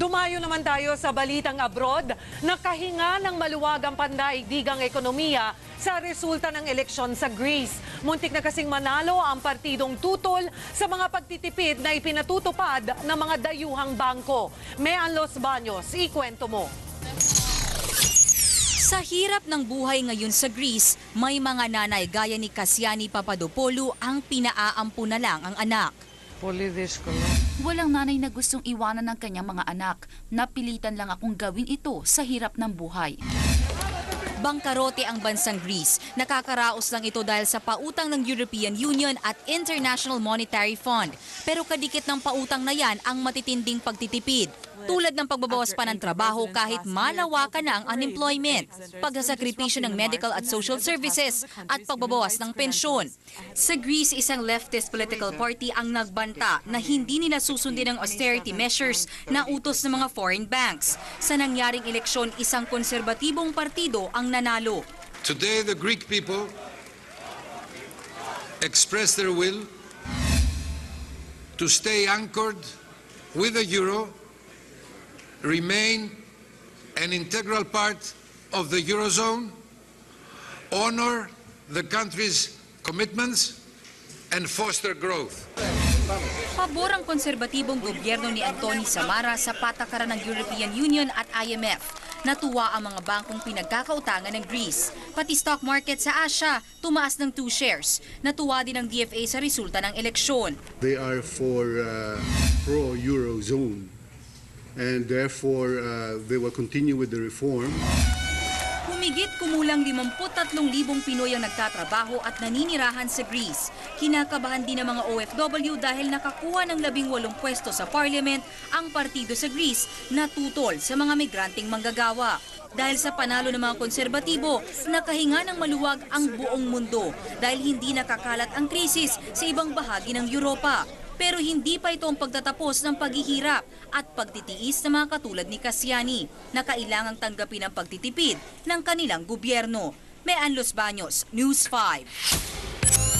Dumayo naman tayo sa balitang abroad na kahinga ng maluwagang pandaigdigang ekonomiya sa resulta ng eleksyon sa Greece. Muntik na kasing manalo ang partidong tutol sa mga pagtitipid na ipinatutupad ng mga dayuhang bangko. Mean Los Baños, ikwento mo. Sa hirap ng buhay ngayon sa Greece, may mga nanay gaya ni Kasyani Papadopoulou ang pinaampu na lang ang anak. Πολύ δύσκολο. Walang nanay na gustong iwanan ng kanyang mga anak. Napilitan lang akong gawin ito sa hirap ng buhay. Bangkarote ang bansang Greece. Nakakaraos lang ito dahil sa pautang ng European Union at International Monetary Fund. Pero kadikit ng pautang na yan ang matitinding pagtitipid. Tulad ng pagbabawas pa ng trabaho kahit malawakan na ang unemployment, pagsasakripisyo ng medical at social services at pagbabawas ng pensyon. Sa Greece, isang leftist political party ang nagbanta na hindi nila susundin ang austerity measures na utos ng mga foreign banks. Sa nangyaring eleksyon, isang konserbatibong partido ang nanalo. Today, the Greek people express their will to stay anchored with the euro, remain an integral part of the eurozone, honor the country's commitments, and foster growth. Pabor ang konserbatibong gobyerno ni Antony Samara sa patakaran ng European Union at IMF. Natuwa ang mga bangkong pinagkakautangan ng Greece. Pati stock market sa Asia, tumaas ng 2 shares. Natuwa din ang DFA sa resulta ng eleksyon. They are for uh, pro-Eurozone, and therefore uh, they will continue with the reform. Humigit kumulang 53,000 Pinoy ang nagtatrabaho at naninirahan sa Greece. Kinakabahan din ng mga OFW dahil nakakuha ng 18 pwesto sa parliament ang partido sa Greece na tutol sa mga migranteng manggagawa. Dahil sa panalo ng mga konserbatibo, nakahinga ng maluwag ang buong mundo dahil hindi nakakalat ang krisis sa ibang bahagi ng Europa. Pero hindi pa ito ang pagtatapos ng paghihirap at pagtitiis ng mga katulad ni Kasyani na kailangang tanggapin ang pagtitipid ng kanilang gobyerno. Mean Los Baños, News 5.